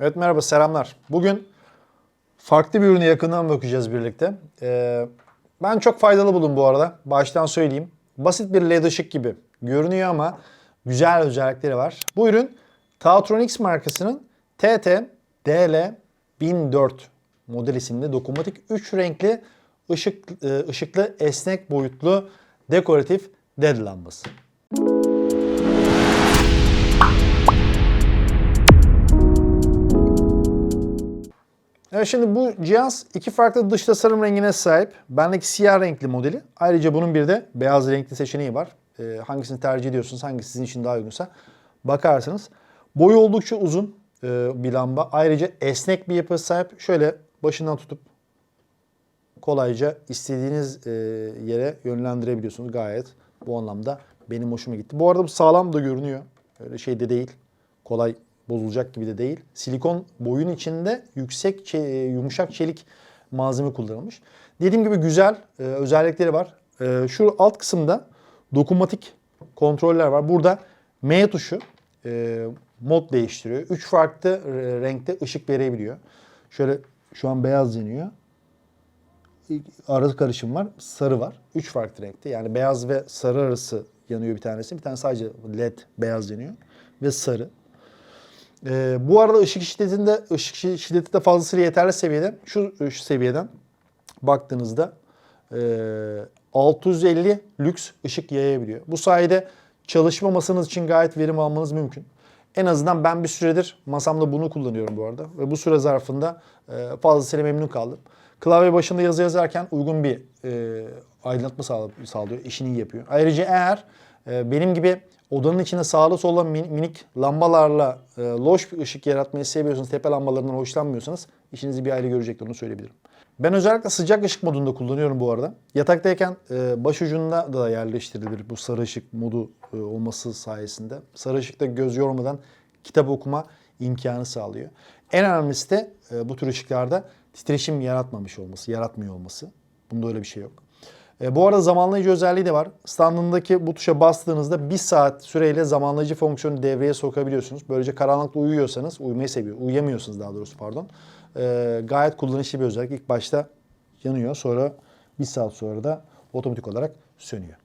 Evet merhaba selamlar. Bugün farklı bir ürüne yakından bakacağız birlikte. Ee, ben çok faydalı buldum bu arada. Baştan söyleyeyim. Basit bir led ışık gibi görünüyor ama güzel özellikleri var. Bu ürün Tautronics markasının TT DL 1004 model isimli dokunmatik 3 renkli ışık, e, ışıklı esnek boyutlu dekoratif led lambası. Evet şimdi bu cihaz iki farklı dış tasarım rengine sahip. Bendeki siyah renkli modeli. Ayrıca bunun bir de beyaz renkli seçeneği var. Ee, hangisini tercih ediyorsunuz, hangisi sizin için daha uygunsa bakarsınız. Boyu oldukça uzun e, bir lamba. Ayrıca esnek bir yapıya sahip. Şöyle başından tutup kolayca istediğiniz e, yere yönlendirebiliyorsunuz. Gayet bu anlamda benim hoşuma gitti. Bu arada bu sağlam da görünüyor. Öyle şey de değil. Kolay bozulacak gibi de değil. Silikon boyun içinde yüksek çe- yumuşak çelik malzeme kullanılmış. Dediğim gibi güzel e, özellikleri var. E, şu alt kısımda dokunmatik kontroller var. Burada M tuşu e, mod değiştiriyor. Üç farklı e, renkte ışık verebiliyor. Şöyle şu an beyaz yanıyor. Arası karışım var. Sarı var. Üç farklı renkte. Yani beyaz ve sarı arası yanıyor bir tanesi. Bir tane sadece led beyaz yanıyor. Ve sarı. Ee, bu arada ışık şiddetinde ışık şi- şiddeti de fazlasıyla yeterli seviyede. Şu, şu seviyeden baktığınızda e, 650 lüks ışık yayabiliyor. Bu sayede çalışma masanız için gayet verim almanız mümkün. En azından ben bir süredir masamda bunu kullanıyorum bu arada. Ve bu süre zarfında e, fazlasıyla memnun kaldım. Klavye başında yazı yazarken uygun bir e, aydınlatma sağlıyor. işini iyi yapıyor. Ayrıca eğer e, benim gibi odanın içinde sağlı solda min- minik lambalarla e, loş bir ışık yaratmayı seviyorsanız, tepe lambalarından hoşlanmıyorsanız işinizi bir ayrı görecektir onu söyleyebilirim. Ben özellikle sıcak ışık modunda kullanıyorum bu arada. Yataktayken e, baş ucunda da yerleştirilir bu sarı ışık modu e, olması sayesinde. Sarı ışıkta göz yormadan kitap okuma imkanı sağlıyor. En önemlisi de e, bu tür ışıklarda titreşim yaratmamış olması, yaratmıyor olması. Bunda öyle bir şey yok. E, bu arada zamanlayıcı özelliği de var. Standındaki bu tuşa bastığınızda bir saat süreyle zamanlayıcı fonksiyonu devreye sokabiliyorsunuz. Böylece karanlıkta uyuyorsanız, uyumayı seviyor, uyuyamıyorsunuz daha doğrusu pardon. E, gayet kullanışlı bir özellik. İlk başta yanıyor, sonra bir saat sonra da otomatik olarak sönüyor.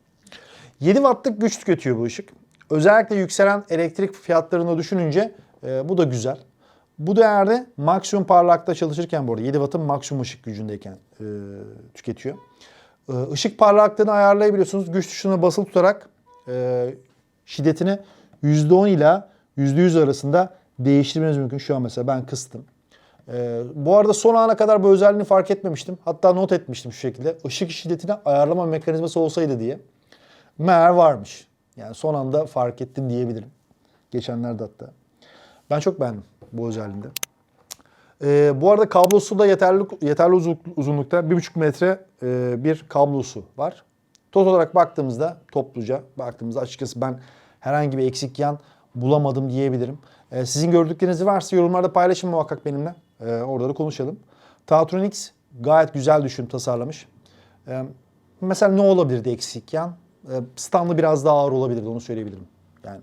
7 wattlık güç tüketiyor bu ışık. Özellikle yükselen elektrik fiyatlarını düşününce e, bu da güzel. Bu değerde maksimum parlakta çalışırken bu arada 7 wattın maksimum ışık gücündeyken e, tüketiyor. E, ışık parlaklığını ayarlayabiliyorsunuz. Güç tuşuna basılı tutarak e, şiddetini %10 ila %100 arasında değiştirmeniz mümkün. Şu an mesela ben kıstım. Ee, bu arada son ana kadar bu özelliğini fark etmemiştim. Hatta not etmiştim şu şekilde. Işık şiddetine ayarlama mekanizması olsaydı diye. Meğer varmış. Yani son anda fark ettim diyebilirim. Geçenlerde hatta. Ben çok beğendim bu özelliğinde. Ee, bu arada kablosu da yeterli yeterli uzun- uzunlukta 1,5 metre e, bir kablosu var. Tot olarak baktığımızda topluca baktığımızda açıkçası ben herhangi bir eksik yan bulamadım diyebilirim. Ee, sizin gördükleriniz varsa yorumlarda paylaşın muhakkak benimle. Ee, orada da konuşalım. Tautronics gayet güzel düşün tasarlamış. Ee, mesela ne olabilirdi eksik yan? Ee, standı biraz daha ağır olabilirdi onu söyleyebilirim. Yani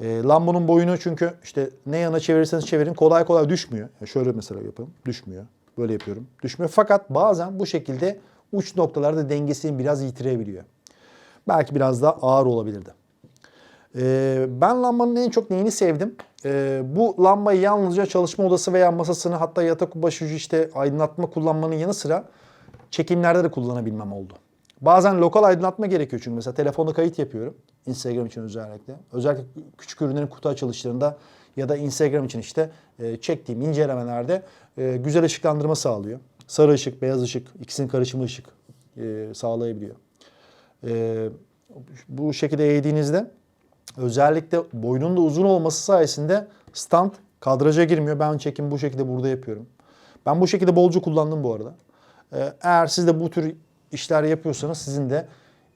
e, lambanın boyunu çünkü işte ne yana çevirirseniz çevirin kolay kolay düşmüyor. Yani şöyle mesela yapalım. Düşmüyor. Böyle yapıyorum. Düşmüyor. Fakat bazen bu şekilde uç noktalarda dengesini biraz yitirebiliyor. Belki biraz daha ağır olabilirdi. Ee, ben lambanın en çok neyini sevdim? Ee, bu lambayı yalnızca çalışma odası veya masasını hatta yatak başucu işte aydınlatma kullanmanın yanı sıra çekimlerde de kullanabilmem oldu. Bazen lokal aydınlatma gerekiyor çünkü mesela telefonda kayıt yapıyorum. Instagram için özellikle. Özellikle küçük ürünlerin kutu açılışlarında ya da Instagram için işte e, çektiğim incelemelerde e, güzel ışıklandırma sağlıyor. Sarı ışık, beyaz ışık, ikisinin karışımı ışık e, sağlayabiliyor. E, bu şekilde eğdiğinizde özellikle boynun da uzun olması sayesinde stand kadraja girmiyor. Ben çekim bu şekilde burada yapıyorum. Ben bu şekilde bolca kullandım bu arada. Ee, Eğer siz de bu tür işler yapıyorsanız sizin de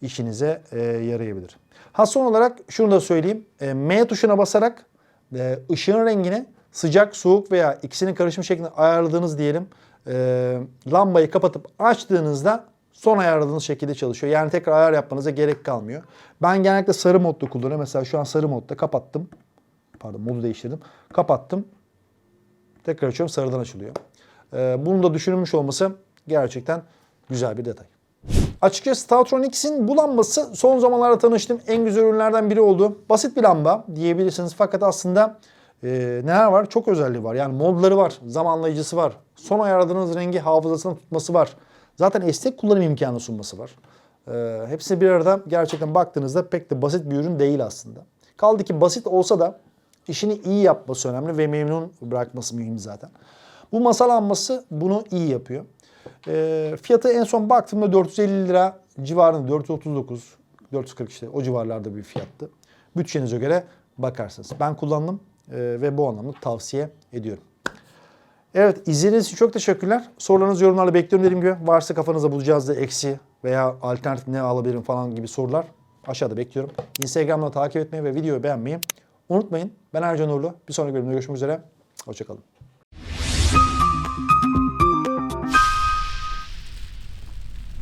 işinize e, yarayabilir. Ha son olarak şunu da söyleyeyim. E, M tuşuna basarak e, ışığın rengini sıcak, soğuk veya ikisinin karışımı şeklinde ayarladığınız diyelim. e, lambayı kapatıp açtığınızda son ayarladığınız şekilde çalışıyor. Yani tekrar ayar yapmanıza gerek kalmıyor. Ben genellikle sarı modda kullanıyorum. Mesela şu an sarı modda kapattım. Pardon modu değiştirdim. Kapattım. Tekrar açıyorum sarıdan açılıyor. Ee, bunun da düşünülmüş olması gerçekten güzel bir detay. Açıkçası Statron X'in bu lambası son zamanlarda tanıştığım en güzel ürünlerden biri oldu. Basit bir lamba diyebilirsiniz fakat aslında e, neler var? Çok özelliği var. Yani modları var, zamanlayıcısı var, son ayarladığınız rengi hafızasına tutması var. Zaten esnek kullanım imkanı sunması var. E, hepsini bir arada gerçekten baktığınızda pek de basit bir ürün değil aslında. Kaldı ki basit olsa da işini iyi yapması önemli ve memnun bırakması mühim zaten. Bu masa lambası bunu iyi yapıyor. E, fiyatı en son baktığımda 450 lira civarında 439, 440 işte o civarlarda bir fiyattı. Bütçenize göre bakarsınız. Ben kullandım e, ve bu anlamda tavsiye ediyorum. Evet izlediğiniz için çok teşekkürler. Sorularınızı yorumlarla bekliyorum dediğim gibi. Varsa kafanızda bulacağız da eksi veya alternatif ne alabilirim falan gibi sorular aşağıda bekliyorum. Instagram'da takip etmeyi ve videoyu beğenmeyi unutmayın. Ben Ercan Uğurlu. Bir sonraki bölümde görüşmek üzere. Hoşçakalın.